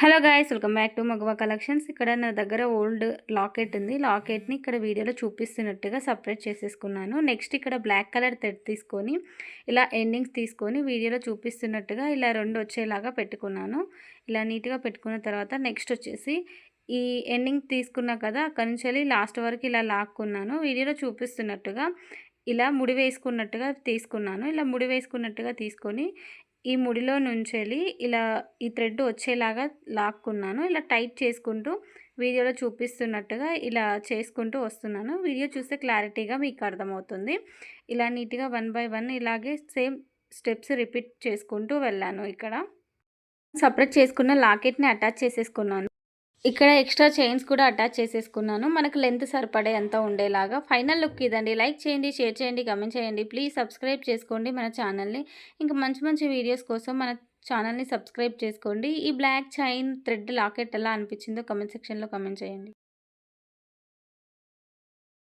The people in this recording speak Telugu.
Hello guys welcome back to మగవా collections. ఇక్కడ నా దగ్గర ఓల్డ్ లాకెట్ ఉంది. లాకెట్ని ఇక్కడ వీడియోలో చూపిస్తున్నట్టుగా సపరేట్ చేసేసుకున్నాను. నెక్స్ట్ ఇక్కడ బ్లాక్ కలర్ థ్రెడ్ తీసుకొని ఇలా ఎండింగ్స్ తీసుకొని వీడియోలో చూపిస్తున్నట్టుగా ఇలా రెండు వచ్చేలాగా పెట్టుకున్నాను. ఇలా నీట్గా పెట్టుకున్న తర్వాత నెక్స్ట్ వచ్చేసి ఈ ఎండింగ్ తీసుకున్నా కదా అక్కడి నుంచి లాస్ట్ వరకు ఇలా లాక్కున్నాను. వీడియోలో చూపిస్తున్నట్టుగా ఇలా ముడి వేసుకున్నట్టుగా తీసుకున్నాను. ఇలా ముడి వేసుకున్నట్టుగా తీసుకొని ఈ ముడిలో నుంచెళ్ళి ఇలా ఈ థ్రెడ్ వచ్చేలాగా లాక్కున్నాను. ఇలా టైట్ చేసుకుంటూ వీడియోలో చూపిస్తున్నట్టుగా ఇలా చేసుకుంటూ వస్తున్నాను. వీడియో చూస్తే క్లారిటీగా మీకు అర్థమవుతుంది. ఇలా నీట్గా వన్ బై వన్ ఇలాగే సేమ్ స్టెప్స్ రిపీట్ చేసుకుంటూ వెళ్ళాను ఇక్కడ. సపరేట్ చేసుకున్న లాకెట్ని అటాచ్ చేసేసుకున్నాను. ఇక్కడ ఎక్స్ట్రా చైన్స్ కూడా అటాచ్ చేసేసుకున్నాను. మనకు లెంత్ సరిపడే అంత ఉండేలాగా. ఫైనల్ లుక్ ఇదండి. లైక్ చేయండి షేర్ చేయండి కమెంట్ చేయండి. ప్లీజ్ సబ్స్క్రైబ్ చేసుకోండి మన ఛానల్ని. ఇంకా మంచి మంచి వీడియోస్ కోసం మన ఛానల్ని సబ్స్క్రైబ్ చేసుకోండి. ఈ బ్లాక్ చైన్ థ్రెడ్ లాకెట్ ఎలా అనిపించిందో కమెంట్ సెక్షన్లో కమెంట్ చేయండి.